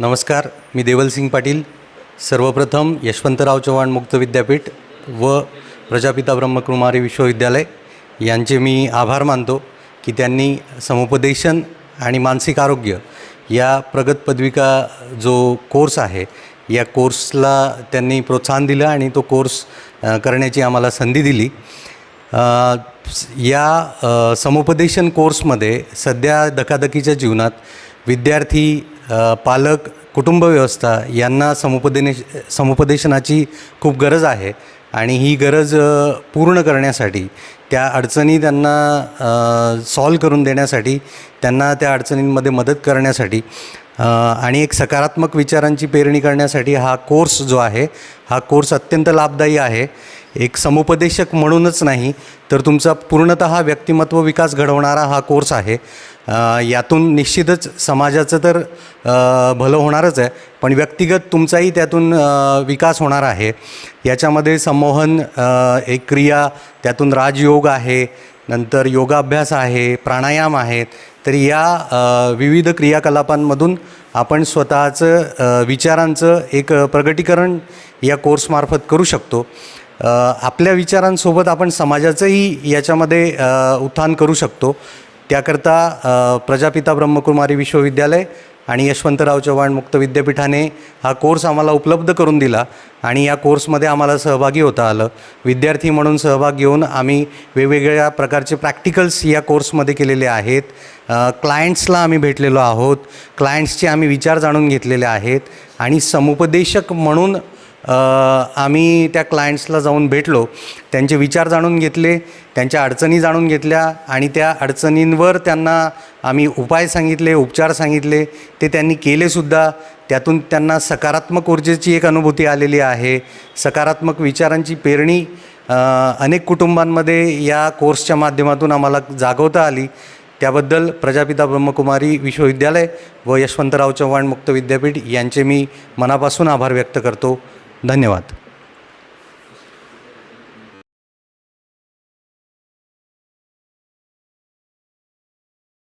नमस्कार मी देवलसिंग पाटील. सर्वप्रथम यशवंतराव चव्हाण मुक्त विद्यापीठ व प्रजापिता ब्रह्मकुमारी विश्वविद्यालय यांचे मी आभार मानतो की त्यांनी समुपदेशन आणि मानसिक आरोग्य या प्रगत पदविका जो कोर्स आहे या कोर्सला त्यांनी प्रोत्साहन दिलं आणि तो कोर्स करण्याची आम्हाला संधी दिली. या समुपदेशन कोर्समध्ये सध्या धकाधकीच्या जीवनात विद्यार्थी पालक कुटुंब व्यवस्था यांना समुपदेने समुपदेशनाची खूप गरज आहे. आणि ही गरज पूर्ण करण्यासाठी त्या अडचणी त्यांना सॉल्व करून देण्यासाठी त्यांना त्या अडचणींमध्ये मदत करण्यासाठी आणि एक सकारात्मक विचारांची पेरणी करण्यासाठी हा कोर्स जो आहे हा कोर्स अत्यंत लाभदायी आहे. एक समुपदेशक म्हणूनच नाही तर तुमचा पूर्णत व्यक्तिमत्व विकास घडवणारा हा कोर्स आहे. यातून निश्चितच समाजाचं तर भलं होणारच आहे पण व्यक्तिगत तुमचाही त्यातून विकास होणार आहे. याच्यामध्ये संमोहन एक क्रिया त्यातून राजयोग आहे नंतर योगाभ्यास आहे प्राणायाम आहेत तर या विविध क्रियाकलापांमधून आपण स्वतःचं विचारांचं एक प्रगटीकरण या कोर्समार्फत करू शकतो. आपल्या विचारांसोबत आपण समाजाचंही याच्यामध्ये उत्थान करू शकतो. त्याकरता प्रजापिता ब्रह्मकुमारी विश्वविद्यालय आणि यशवंतराव चव्हाण मुक्त विद्यापीठाने हा कोर्स आम्हाला उपलब्ध करून दिला आणि या कोर्समध्ये आम्हाला सहभागी होता आलं. विद्यार्थी म्हणून सहभाग घेऊन आम्ही वेगवेगळ्या प्रकारचे प्रॅक्टिकल्स या कोर्समध्ये केलेले आहेत. क्लायंट्सला आम्ही भेटलेलो आहोत. क्लायंट्सचे आम्ही विचार जाणून घेतलेले आहेत. आणि समुपदेशक म्हणून आम्ही त्या क्लायंट्सला जाऊन भेटलो. त्यांचे विचार जाणून घेतले त्यांच्या अडचणी जाणून घेतल्या आणि त्या अडचणींवर त्यांना आम्ही उपाय सांगितले उपचार सांगितले. ते त्यांनी केलेसुद्धा त्यातून त्यांना सकारात्मक ऊर्जेची एक अनुभूती आलेली आहे. सकारात्मक विचारांची पेरणी अनेक कुटुंबांमध्ये या कोर्सच्या माध्यमातून आम्हाला जागवता आली. त्याबद्दल प्रजापिता ब्रह्मकुमारी विश्वविद्यालय व यशवंतराव चव्हाण मुक्त विद्यापीठ यांचे मी मनापासून आभार व्यक्त करतो. धन्यवाद.